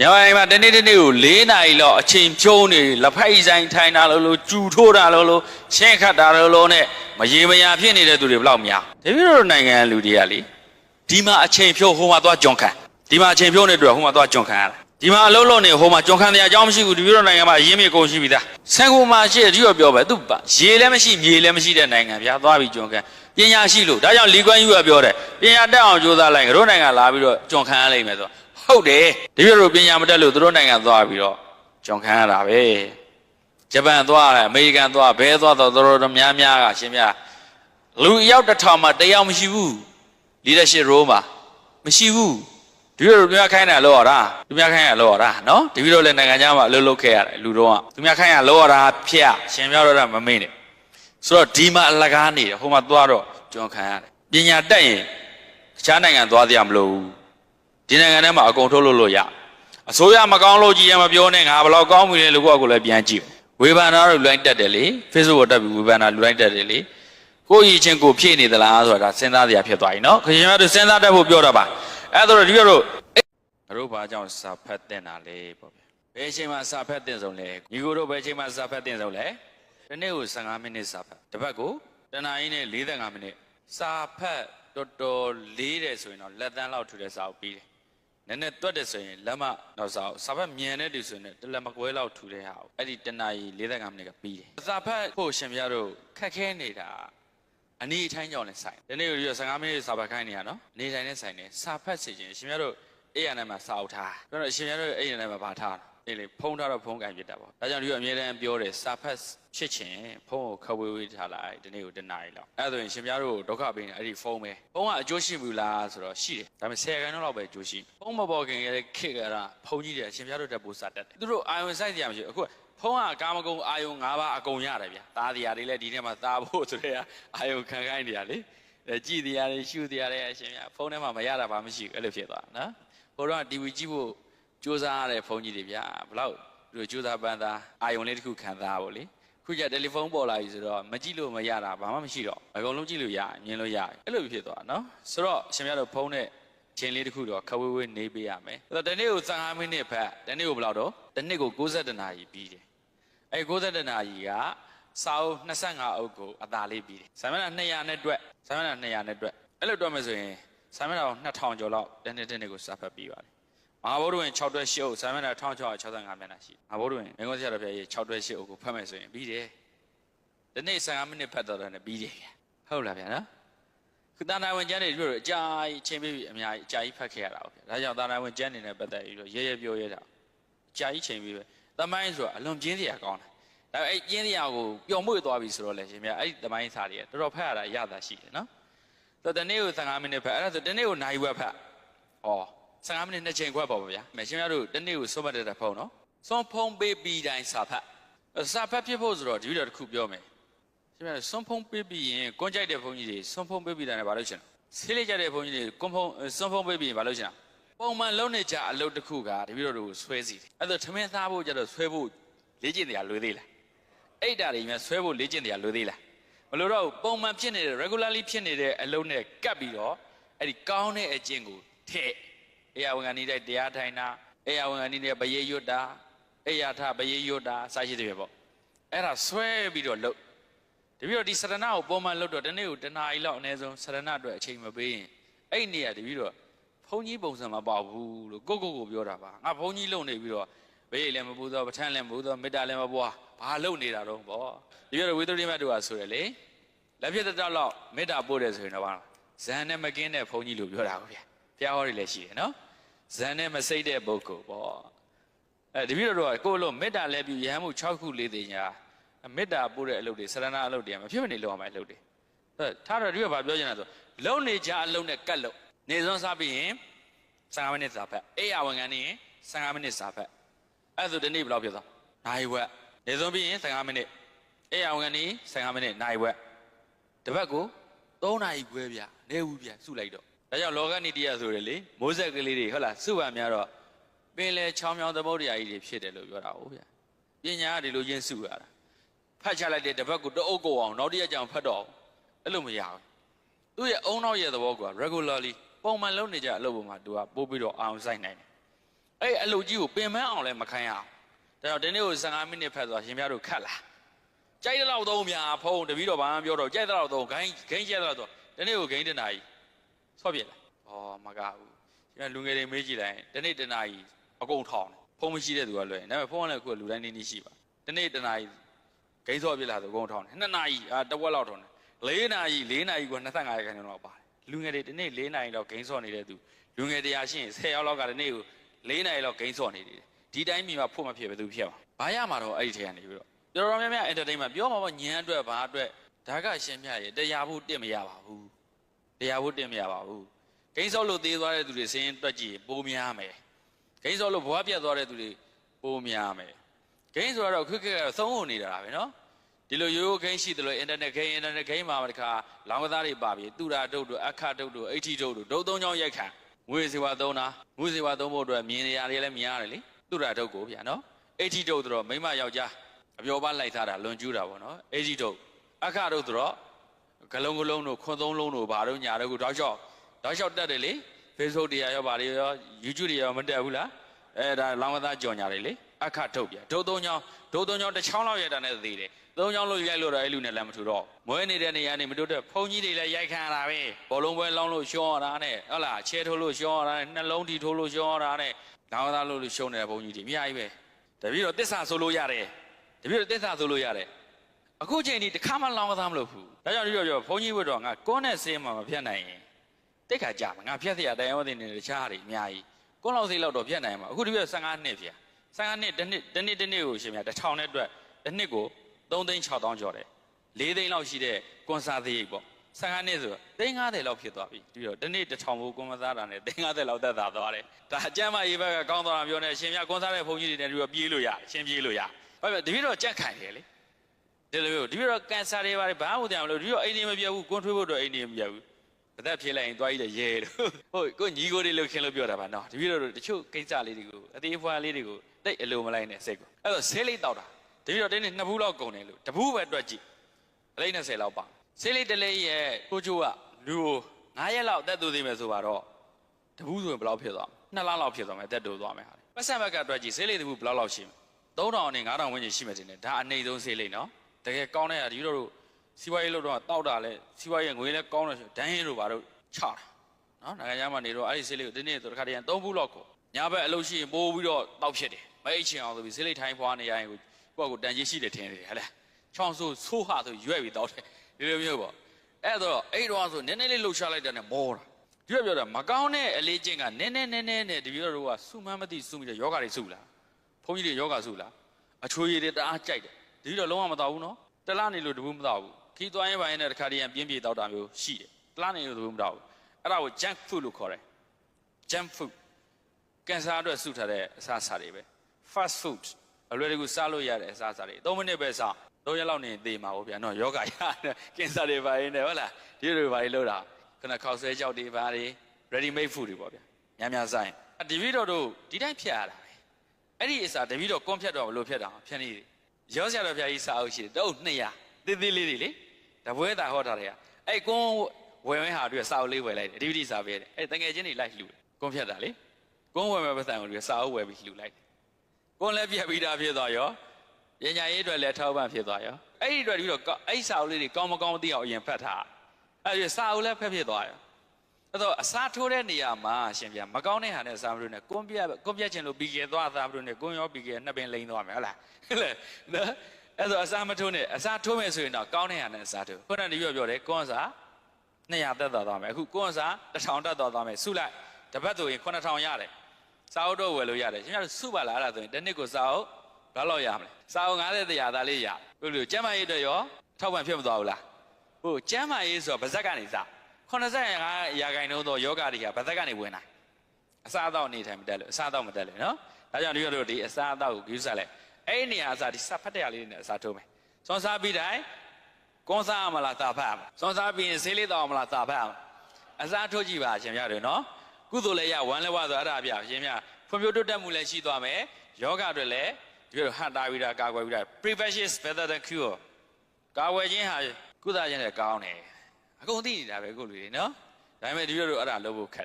မြန်မာနိုင်ငံမှာတနေ့တနေ့ကို၄နာရီလောက်အချိန်ဖြုံးနေလက်ဖက်အီဆိုင်ထိုင်တာလို့လို့ကျူထိုးတာလို့လို့ရှင်းခတ်တာလို့လို့နဲ့မရေမရာဖြစ်နေတဲ့သူတွေဘယ်လောက်များတပည့်တော်နိုင်ငံလူတွေကလေဒီမှာအချိန်ဖြုံးဟိုမှာသွားကြုံခံဒီမှာအချိန်ဖြုံးနေတွေ့ဟိုမှာသွားကြုံခံရတာဒီမှာအလုံးလုံးနေဟိုမှာကြုံခံတဲ့အကြောင်းမရှိဘူးတပည့်တော်နိုင်ငံမှာရင်းမြစ်ကုန်ရှိပြီသားဆန်ကူမှာရှိတဲ့ဒီတော့ပြောပဲသူပါရေလည်းမရှိမြေလည်းမရှိတဲ့နိုင်ငံဗျာသွားပြီးကြုံခံပညာရှိလို့ဒါကြောင့်လီကွမ်းယူကပြောတယ်ပညာတက်အောင်ကြိုးစားလိုက်ငါတို့နိုင်ငံလာပြီးတော့ကြုံခံရလိမ့်မယ်ဆို ဟုတ်တယ်တပည့်တော်ပညာမတက်လို့သူတို့နိုင်ငံသွားပြီးတော့ကြုံခံရတာပဲဂျပန်သွားတယ်အမေရိကန်သွားဘဲသွားတော့တော်တော်များများကရှင်များလူအယောက်တစ်ထောင်မှတယောက်မရှိဘူး leadership role မှာမရှိဘူးဒီလိုလူများခိုင်းတာလောရတာလူများခိုင်းရလောရတာနော်တပည့်တော်လည်းနိုင်ငံခြားမှာအလုပ်လုပ်ခဲ့ရတယ်လူတော့ကလူများခိုင်းရလောရတာဖျက်ရှင်ပြောတော့တာမမေ့နဲ့ဆိုတော့ဒီမှာအလကားနေတယ်ဟိုမှာသွားတော့ကျွန်တော်ခံရတယ်ပညာတက်ရင်တခြားနိုင်ငံသွားသေးရမလို့ ဒီနိုင်ငံထဲမှာအကုန်ထုတ်လို့လို့ရအစိုးရမကောင်းလို့ကြီးရမပြောနဲ့ငါဘယ်လောက်ကောင်းပြီလဲလို့ကိုယ့်အကူလည်းပြန်ကြည့်ဝေဖန်တာတော့လူတိုင်းတက်တယ်လေ Facebook ကိုတက်ပြီးဝေဖန်တာလူတိုင်းတက်တယ်လေကိုယ့်ရည်ချင်းကိုဖြည့်နေသလားဆိုတာစဉ်းစားစရာဖြစ်သွားပြီနော်ခင်ဗျားတို့စဉ်းစားတတ်ဖို့ပြောတာပါအဲ့ဒါတော့ဒီကတော့တို့ဘာကြောင့်စာဖတ်တင်တာလဲပေါ့ဗျဘယ်အချိန်မှစာဖတ်တင်ဆုံးလဲညီကိုတို့ဘယ်အချိန်မှစာဖတ်တင်ဆုံးလဲဒီနေ့ကို15မိနစ်စာဖတ်တစ်ပတ်ကိုတနာရီနဲ့45မိနစ်စာဖတ်တော်တော်လေးတယ်ဆိုရင်တော့လက်တန်းလောက်ထူတဲ့စာအုပ်ပြီးတယ် နည်းနည်းတွက်တယ်ဆိုရင်လက်မတော့စာအုပ်စာဖတ်မြန်တဲ့သူဆိုရင်တလက်မကွဲလောက်ထူတဲ့ဟာကိုအဲ့ဒီတနာရီ45မိနစ်ကပြီးတယ်စာဖတ်ဖို့ရှင်ပြတို့ခက်ခဲနေတာအနေအထိုင်းကြောင့်လည်းဆိုင်ဒီနေ့ရ15မိနစ်စာပတ်ခိုင်းနေရနော်နေတိုင်းနဲ့ဆိုင်နေစာဖတ်စီခြင်းရှင်များတို့အဲ့ရနဲ့မှာစာအုပ်ထားပြောတော့ရှင်များတို့အဲ့ရနဲ့မှာဗာထားအေး လေဖုံးထားတော့ဖုံးကင်ပြစ်တာပေါ့ဒါကြောင့်ဒီကအမြဲတမ်းပြောတယ်စာဖတ်ဖြစ်ခြင်းဖုံးကိုခဝေးဝေးထားလိုက်ဒီနေ့ကိုတနားရီလောက်အဲ့ဒါဆိုရင်ရှင်များတို့ဒုက္ခပေးနေအဲ့ဒီဖုံးပဲဖုံးကအကျိုးရှိဘူးလားဆိုတော့ရှိတယ်ဒါပေမဲ့10ခန်းတော့ပဲအကျိုးရှိဖုံးမပေါ်ခင်ရဲ့ခစ်ကရာဖုံးကြီးတယ်ရှင်များတို့တက်ပို့စာတက်တယ်သူတို့အာယုံစိုက်ကြရမရှိဘူးအခုဖုံးကကာမဂုဏ်အာယုံ၅ပါးအကုန်ရတယ်ဗျာသားတရားတွေလည်းဒီထဲမှာသားဖို့ဆိုတဲ့အာယုံခံခိုင်းနေရလေအဲကြည်တရားတွေရှုတရားတွေအရှင်ဗျာဖုံးထဲမှာမရတာဘာမှမရှိဘူးအဲ့လိုဖြစ်သွားနော်ဟိုတော့ TV ကြည့်ဖို့ ကြိုးစားရတဲ့ဖုံးကြီးတွေဗျာဘလောက်သူတို့ကြိုးစားပန်းသားအာယုံလေးတစ်ခုခံစားဖို့လေခုကျတယ်လီဖုန်းပေါ်လာပြီဆိုတော့မကြည့်လို့မရတာဘာမှမရှိတော့အကုန်လုံးကြည့်လို့ရမြင်လို့ရအဲ့လိုဖြစ်သွားနော်ဆိုတော့အရှင်ဗျာတို့ဖုံးတဲ့ချင်းလေးတစ်ခုတော့ခဝေးဝေးနေပေးရမယ်အဲ့တော့ဒီနေ့ကို15မိနစ်ဖက်ဒီနေ့ကိုဘယ်လောက်တော့ဒီနေ့ကို60နာရီပြီးတယ်အဲ60နာရီကစာအုပ်25အုပ်ကိုအသာလေးပြီးတယ်။ဆာမဏ200နဲ့တွက်ဆာမဏ200နဲ့တွက်အဲ့လိုတွက်မယ်ဆိုရင်ဆာမဏ2000ကျော်လောက်တနေ့တနေ့ကိုစာဖတ်ပြီးပါတယ်။ မဟာဗုဒ္ဓဝင်6တွက်8အုပ်ဆာမဏ1665မျက်နှာရှိတယ်။မဟာဗုဒ္ဓဝင်မင်းကုန်းဆရာတော်ဘုရားကြီး6တွက်8အုပ်ကိုဖတ်မယ်ဆိုရင်ပြီးတယ်။ဒီနေ့15မိနစ်ဖတ်တော့တယ်နဲ့ပြီးတယ်ဗျ။ဟုတ်လားဗျာနော်။ခုတာနာဝင်ကျမ်းတွေပြောတော့အကြာကြီးချိန်ပြီးအများကြီးအကြာကြီးဖတ်ခဲ့ရတာဟုတ်ဗျာ။ဒါကြောင့်တာနာဝင်ကျမ်းတွေနဲ့ပတ်သက်ပြီးတော့ရဲရဲပြောရဲတာအကြာကြီးချိန်ပြီးပဲ။တမိုင်းဆိုတာအလွန်ပြင်းစရာကောင်းတယ်။ဒါပေမဲ့အဲ့ပြင်းစရာကိုပျော်မွေ့သွားပြီဆိုတော့လေရှင်ဗျာအဲ့ဒီတမိုင်းစာတွေကတော်တော်ဖတ်ရတာရတာရှိတယ်နော်။ဆိုတော့တနေ့ကို15မိနစ်ဖတ်အဲ့ဒါဆိုတနေ့ကိုနိုင်ဝက်ဖတ်။ဩ 15မိနစ်နှစ်ချိန်ခွဲပေါ့ဗျာ။မယ်ရှင်ဗျာတို့တနေ့ကိုစွန့်ပတ်တဲ့ဖုန်းနော်။စွန့်ဖုံးပေးပြီးတိုင်းစာဖတ်။စာဖတ်ဖြစ်ဖို့ဆိုတော့ဒီလိုတစ်ခုပြောမယ်။ရှင်ဗျာစွန့်ဖုံးပေးပြီးရင်ကွန်ကြိုက်တဲ့ဖုန်းကြီးတွေစွန့်ဖုံးပေးပြီးတိုင်းလည်းမလုပ်ချင်ဘူး။ဆေးလိုက်ကြတဲ့ဖုန်းကြီးတွေကွန်ဖုံးစွန့်ဖုံးပေးပြီးရင်မလုပ်ချင်ဘူး။ပုံမှန်လုံးနေကြအလုပ်တစ်ခုကတပည့်တော်တို့ကိုဆွဲစီတယ်အဲ့ဒါထမင်းသားဖို့ကြတော့ဆွဲဖို့လေ့ကျင့်တရားလွယ်သေးလားအဲ့ဒါတွေများဆွဲဖို့လေ့ကျင့်တရားလွယ်သေးလားမလို့တော့ဘူးပုံမှန်ဖြစ်နေတဲ့ regularly ဖြစ်နေတဲ့အလုပ်နဲ့ကပ်ပြီးတော့အဲ့ဒီကောင်းတဲ့အကျင့်ကိုထည့် အေယဝန်ကနေတဲ့တရားထိုင်တာအေယဝန်ကနေတဲ့ဘယေရွတ်တာအေယထဘယေရွတ်တာစရှိတဲ့ပဲပေါ့အဲ့ဒါဆွဲပြီးတော့လုပ်တပည့်တော်ဒီစရဏကိုပုံမှန်လုပ်တော့တနေ့ကိုတနားရီလောက်အနည်းဆုံးစရဏအတွက်အချိန်မပေးရင်အဲ့ဒီနေရာတပည့်တော်ဘုန်းကြီးပုံစံမပေါ့ဘူးလို့ကိုကိုကိုပြောတာပါငါဘုန်းကြီးလုံနေပြီးတော့ဘေးလည်းမပူတော့ပဋ္ဌာန်းလည်းမပူတော့မေတ္တာလည်းမပွားဘာလုံနေတာတော့ဗောဒီလိုဝိသုဒ္ဓိမတ်တို့ကဆိုရလေလက်ဖြစ်တဲ့တော့လောက်မေတ္တာပို့တယ်ဆိုရင်တော့ဗာဇန်နဲ့မကင်းတဲ့ဘုန်းကြီးလို့ပြောတာပါဗျာဖျားဟောတွေလည်းရှိတယ်နော် ဇန်နဲ့မစိတ်တဲ့ပုဂ္ဂိုလ်ဗောအဲဒီပြီးတော့ကိုယ်လို့မေတ္တာလည်းပြုရဟန်းမှု6ခုလေးတင်ညာမေတ္တာပို့တဲ့အလုပ်တွေစရဏအလုပ်တွေကမဖြစ်မနေလုပ်ရမယ့်အလုပ်တွေအဲထားတော့ဒီကဘာပြောချင်တာဆိုလုံနေကြအလုပ်နဲ့ကတ်လို့နေစွန်းစားပြီးရင်15မိနစ်စာဖက်အေးရဝန်ခံနေရင်15မိနစ်စာဖက်အဲ့ဒါဆိုဒီနေ့ဘယ်လောက်ဖြစ်သွားနိုင်ဝက်နေစွန်းပြီးရင်15မိနစ်အေးရဝန်ခံနေ15မိနစ်နိုင်ဝက်တစ်ပတ်ကို3နာရီခွဲဗျာနေဘူးဗျာစုလိုက်တော့ ဒါကြောင့်လောကနီတရားဆိုရလေမိုးဆက်ကလေးတွေဟုတ်လားစုပါများတော့ပင်လေချောင်းမြောင်းသမုဒ္ဒရာကြီးတွေဖြစ်တယ်လို့ပြောတာဟုတ်ဗျာပညာကဒီလိုချင်းစုရတာဖတ်ချလိုက်တဲ့တစ်ပတ်ကိုတအုပ်ကိုအောင်နောက်တစ်ရက်ကျအောင်ဖတ်တော့အောင်အဲ့လိုမရဘူးသူ့ရဲ့အုံနောက်ရဲ့သဘောက regularly ပုံမှန်လုပ်နေကြအလုပ်ပေါ်မှာသူကပို့ပြီးတော့အောင်ဆိုင်နိုင်တယ်အဲ့အလုပ်ကြီးကိုပင်ပန်းအောင်လည်းမခံရအောင်ဒါကြောင့်ဒီနေ့ကို15မိနစ်ဖတ်သွားရှင်ပြတို့ခတ်လာကြိုက်တဲ့လောက်သုံးများဖုံးတပီတော့ဘာမှပြောတော့ကြိုက်တဲ့လောက်သုံးဂိုင်းဂိမ်းကျက်တဲ့လောက်သုံးဒီနေ့ကိုဂိမ်းတနာကြီး ဆော့ပြစ်လာဩမကဘူးရှင်လူငယ်တွေမေးကြည့်လိုက်ဒီနေ့တနာကြီးအကုန်ထောင်းတယ်ဖုံးမရှိတဲ့သူကလွယ်ဒါပေမဲ့ဖုံးကလည်းအခုလူတိုင်းနေနေရှိပါဒီနေ့တနာကြီးဂိမ်းဆော့ပြစ်လာဆိုအကုန်ထောင်းတယ်နှစ်နာရီအာတစ်ဝက်လောက်ထောင်းတယ်လေးနာရီလေးနာရီက25ခန်းလောက်ပါတယ်လူငယ်တွေဒီနေ့လေးနာရီလောက်ဂိမ်းဆော့နေတဲ့သူလူငယ်တရားရှိရင်10ယောက်လောက်ကဒီနေ့ကိုလေးနာရီလောက်ဂိမ်းဆော့နေတယ်ဒီတိုင်းမြေမှာဖို့မဖြစ်ဘယ်သူဖြစ်မှာဘာရမှာတော့အဲ့ဒီထဲကနေပြီးတော့တော်တော်များများ entertainment ပြောမှာပေါ့ညံအတွက်ဘာအတွက်ဒါကရှင်းပြရေတရားဖို့တင့်မရပါဘူး တရားဖို့တင့်မရပါဘူးဂိမ်းဆော့လို့သေးသွားတဲ့သူတွေစင်းတွက်ကြည့်ပိုးများမယ်ဂိမ်းဆော့လို့ဘဝပြတ်သွားတဲ့သူတွေပိုးများမယ်ဂိမ်းဆိုတော့ခက်ခက်သုံးဖို့နေတာပဲနော်ဒီလိုရိုးရိုးဂိမ်းရှိတယ်လို့ internet ဂိမ်း internet ဂိမ်းမှာတခါလောင်းကစားတွေပါပြီတူတာတုတ်တို့အခတုတ်တို့အဋ္ဌိတုတ်တို့ဒုတ်သုံးချောင်းရိုက်ခံငွေစီဝါသုံးတာငွေစီဝါသုံးဖို့အတွက်မြင်နေရတယ်လည်းမြင်ရတယ်လေတူတာတုတ်ကိုဗျာနော်အဋ္ဌိတုတ်ဆိုတော့မိမယောက်ျားအပျော်ပါလိုက်ထားတာလွန်ကျူးတာပေါ့နော်အဋ္ဌိတုတ်အခတုတ်ဆိုတော့ ဂလုံးဂလုံးတို့ခွန်းသုံးလုံးတို့ဘာတို့ညာတို့ကိုတောက်လျှောက်တောက်လျှောက်တက်တယ်လေ Facebook တရားရောဗာတွေရော YouTube တွေရောမတက်ဘူးလားအဲဒါလောင်းကစားကြော်ညာတွေလေအခထုတ်ပြဒုတ်သုံးချောင်းဒုတ်သုံးချောင်းတစ်ချောင်းလောက်ရတာနဲ့သေးတယ်သုံးချောင်းလို့ရိုက်လို့တော့အဲ့လူနဲ့လည်းမထူတော့မွဲနေတဲ့နေရာနေမတို့တဲ့ဖုန်ကြီးတွေလည်းရိုက်ခံရတာပဲဘောလုံးပွဲလောင်းလို့ရှောင်းရတာနဲ့ဟုတ်လားချဲထိုးလို့ရှောင်းရတာနဲ့နှလုံးတီထိုးလို့ရှောင်းရတာနဲ့လောင်းကစားလို့ရှုံးနေတဲ့ဘုန်းကြီးတွေအများကြီးပဲတပည့်တော်တစ္ဆာဆိုလို့ရတယ်တပည့်တော်တစ္ဆာဆိုလို့ရတယ် အခုချိန်ဒီတစ်ခါမှလောင်းကစားမလို့ဘူးဒါကြောင့်ဒီပြောပြောဘုန်းကြီးဘုတော်ငါကိုယ်နဲ့စင်းမှမဖြတ်နိုင်ရင် တိတ်ခါကြမှာငါဖြတ်เสียတရားဝသိနေတခြားတွေအများကြီးကိုလောက်စိတ်လောက်တော့ဖြတ်နိုင်မှာအခုဒီပြ15နှစ်ဖြတ်15နှစ်တစ်နှစ်တစ်နှစ်တစ်နှစ်ကိုရှင်ပြတစ်ထောင်နဲ့အတွက်တစ်နှစ်ကို3သိန်း6တောင်းကျော်တယ်4သိန်းလောက်ရှိတဲ့ကွန်ဆာသရိတ်ပေါ့15နှစ်ဆိုသိန်း90လောက်ဖြစ်သွားပြီပြီးတော့တစ်နှစ်တစ်ထောင်ကိုကွန်မစားတာနဲ့သိန်း90လောက်သက်သာသွားတယ်ဒါအကျမ်းမရေးဘက်ကကောင်းသွားတာပြောနေရှင်ပြကွန်ဆာတဲ့ဘုန်းကြီးတွေနဲ့ပြီးတော့ပြေးလို့ရရှင်ပြေးလို့ရဘာဖြစ်တပည့်တော့ကြက်ခံတယ်လေ ဒီလိုမျိုးဒီပြတော့ကန်ဆာတွေပါတယ်ဘာမှမသိအောင်လို့ဒီတော့အိမ်နေမပြတ်ဘူးကွန်ထွေးဖို့တော့အိမ်နေမပြတ်ဘူးအသက်ဖြေလိုက်ရင်သွားကြည့်တယ်ရဲတို့ဟုတ်ကိုညီကိုတွေလှုပ်ခင်းလို့ပြောတာပါနော်တပည့်တော်တို့တချို့ကိစ္စလေးတွေကိုအသေးအဖွားလေးတွေကိုတိတ်အလိုမလိုက်နဲ့စိတ်ကိုအဲ့တော့ဆေးလေးတောက်တာတပည့်တော်တင်းနေနှစ်ဘူးလောက်ကုန်တယ်လို့တဘူးပဲတွက်ကြည့်အလိမ့်20လောက်ပါဆေးလေးတစ်လေးရဲ့ကိုချိုးကလူကို9ရက်လောက်အသက်တူသေးမယ်ဆိုပါတော့တဘူးဆိုရင်ဘယ်လောက်ဖြစ်သွားမလဲ2လလောက်ဖြစ်သွားမယ်အသက်တူသွားမယ်ဟာပတ်စံဘက်ကတွက်ကြည့်ဆေးလေးတဘူးဘယ်လောက်လောက်ရှိမလဲ3000နဲ့9000ဝန်းကျင်ရှိမယ်တင်တယ်ဒါအနေဆုံးဆေးလေးနော် တကယ်ကောင်းတဲ့ဟာဒီတို့တို့စီးပွားရေးလုပ်တော့တောက်တာလဲစီးပွားရေးငွေလဲကောင်းတယ်ဆိုဒန်းဟင်းတို့ဘာတို့ချတာနော်နိုင်ငံခြားမှာနေတော့အဲ့ဒီဆေးလေးကိုဒီနေ့ဆိုတစ်ခါတည်း3ဘူးလောက်ကိုညာဘက်အလုပ်ရှိရင်ပိုးပြီးတော့တောက်ဖြစ်တယ်မအိတ်ချင်အောင်ဆိုပြီးဆေးလေးထိုင်းဖွားနေရရင်ကိုကိုယ့်ကိုတန်ကြီးရှိတယ်ထင်တယ်ဟဲ့လားချောင်းဆိုးဆိုးဟာဆိုရွက်ပြီးတောက်တယ်ဒီလိုမျိုးပေါ့အဲ့တော့အဲ့တော့ဆိုနည်းနည်းလေးလှုပ်ရှားလိုက်တာနဲ့မောတာဒီလိုပြောတာမကောင်းတဲ့အလေးချင်းကနည်းနည်းနည်းနည်းနဲ့တပည့်တော်တို့ကစူမန်းမသိစူပြီးတော့ယောဂတွေစုလားဘုန်းကြီးတွေယောဂစုလားအချိုးရည်တွေတအားကြိုက်တယ် တပည့်တော်လုံးဝမတော်ဘူးနော်တလားနေလို့တဘူးမတော်ဘူးခီးသွားရင်ပိုင်းနဲ့တစ်ခါတည်းပြင်းပြေတောက်တာမျိုးရှိတယ်တလားနေလို့တဘူးမတော်ဘူးအဲ့ဒါကို junk food လို့ခေါ်တယ် junk food ကင်ဆာအတွက်စုထားတဲ့အစားအစာတွေပဲ fast food အလွယ်တကူစားလို့ရတဲ့အစားအစာတွေ3မိနစ်ပဲစား3ရက်လောက်နေသေမှာပေါ့ဗျာနော်ယောဂရတယ်ကင်ဆာတွေပါရင်းနဲ့ဟုတ်လားဒီလိုပါလေလို့တာခဏခောက်ဆွဲကြောက်တွေပါတွေ ready made food တွေပေါ့ဗျာများများစားရင်ဒီဗီတော်တို့ဒီတိုင်းဖြတ်ရတာပဲအဲ့ဒီအစားတဗီတော်ကွန်ဖြတ်တော့ဘလို့ဖြတ်တာဖြတ်နေတယ် ရောဆရာတော်ဘုရားကြီးစာအုပ်ရှိတယ်တုတ်200သေးသေးလေးတွေလေတပွဲတာဟောထားတယ်အဲ့ကွန်ဝယ်မဲဟာတွေ့စာအုပ်လေးဝယ်လိုက်တယ်ဒီဗီဒီစာပေးတယ်အဲ့တငယ်ချင်းတွေလိုက်လှူတယ်ကွန်ဖြတ်တာလေကွန်ဝယ်မဲပတ်စံကိုတွေ့စာအုပ်ဝယ်ပြီးလှူလိုက်တယ်ကွန်လည်းပြက်ပြီးသားဖြစ်သွားရောပညာရေးအတွက်လည်းထောက်ပံ့ဖြစ်သွားရောအဲ့ဒီအတွက်ပြီးတော့အဲ့စာအုပ်လေးတွေကောင်းမကောင်းမသိအောင်အရင်ဖတ်ထားအဲ့ဒီစာအုပ်လည်းဖက်ဖြစ်သွားရော အဲ့တော့အစားထိုးတဲ့နေရာမှာရှင်ပြန်မကောင်းတဲ့ဟာနဲ့အစားမလို့နဲ့ကွန်ပြက်ကွန်ပြက်ချင်လို့ပြီးကြသွားသားမလို့နဲ့ကွန်ရောပြီးကြနှစ်ပင်လိန်သွားမယ်ဟုတ်လားဟုတ်လားနော်အဲ့တော့အစားမထိုးနဲ့အစားထိုးမယ်ဆိုရင်တော့ကောင်းတဲ့ဟာနဲ့အစားထိုးခုနကဒီပြောပြောတယ်ကွန်စား200တက်သွားသွားမယ်အခုကွန်စား1000တက်သွားသွားမယ်စုလိုက်တပတ်ဆိုရင်9000ရတယ်စာအုပ်တော့ဝယ်လို့ရတယ်ရှင်များစုပါလားအဲ့ဒါဆိုရင်တစ်နှစ်ကိုစာအုပ်ဘယ်လောက်ရမလဲစာအုပ်90တရားသားလေးရဟုတ်လို့ကျမ်းမာရေးအတွက်ရောထောက်ပံ့ဖြစ်မသွားဘူးလားဟုတ်ကျမ်းမာရေးဆိုတော့ဗဇက်ကနေစ 85ရာခိုင်နှုန်းသောယောဂတွေကဗဇက်ကနေဝင်လာအစားအသောက်နေထိုင်မတက်လို့အစားအသောက်မတက်လို့နော်ဒါကြောင့်ဒီတို့ဒီအစားအသောက်ကိုယူစားလိုက်အဲ့ဒီနေရာအစားဒီစဖတ်တဲ့ရလေးတွေနဲ့အစားထိုးမယ်စွန်စားပြီးတိုင်းကွန်စားမလားသာဖတ်မလားစွန်စားပြီးရင်ဆေးလေးတောင်းမလားသာဖတ်မလားအစားထိုးကြည့်ပါရှင်များတို့နော်ကုသိုလ်လည်းရဝမ်းလည်းဝဆိုအဲ့ဒါပြရှင်များဖွံ့ဖြိုးတိုးတက်မှုလည်းရှိသွားမယ်ယောဂတွေလည်းဒီလိုဟန်တာပြီးတာကာကွယ်ပြီးတာ prevention is better than cure ကာဝယ်ခြင်းဟာကုသခြင်းနဲ့ကောင်းတယ် အကုန်သိနေတာပဲကိုလူတွေနော်ဒါပေမဲ့ဒီလိုလိုအဲ့ဒါလုပ်ဖို့ခက်